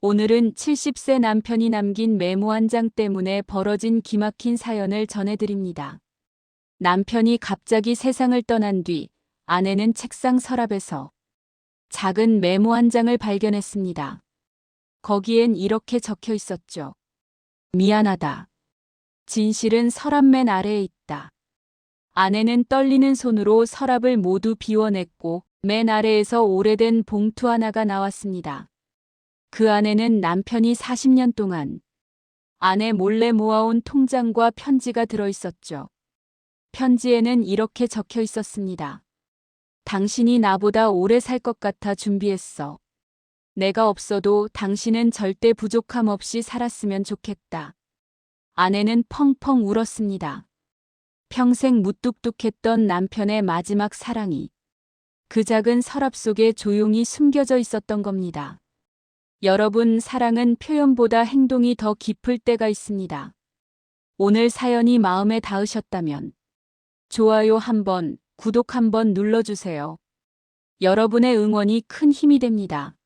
오늘은 70세 남편이 남긴 메모 한 장 때문에 벌어진 기막힌 사연을 전해드립니다. 남편이 갑자기 세상을 떠난 뒤 아내는 책상 서랍에서 작은 메모 한 장을 발견했습니다. 거기엔 이렇게 적혀 있었죠. 미안하다. 진실은 서랍 맨 아래에 있다. 아내는 떨리는 손으로 서랍을 모두 비워냈고 맨 아래에서 오래된 봉투 하나가 나왔습니다. 그 안에는 남편이 40년 동안 아내 몰래 모아온 통장과 편지가 들어 있었죠. 편지에는 이렇게 적혀 있었습니다. 당신이 나보다 오래 살 것 같아 준비했어. 내가 없어도 당신은 절대 부족함 없이 살았으면 좋겠다. 아내는 펑펑 울었습니다. 평생 무뚝뚝했던 남편의 마지막 사랑이 그 작은 서랍 속에 조용히 숨겨져 있었던 겁니다. 여러분, 사랑은 표현보다 행동이 더 깊을 때가 있습니다. 오늘 사연이 마음에 닿으셨다면 좋아요 한번, 구독 한번 눌러주세요. 여러분의 응원이 큰 힘이 됩니다.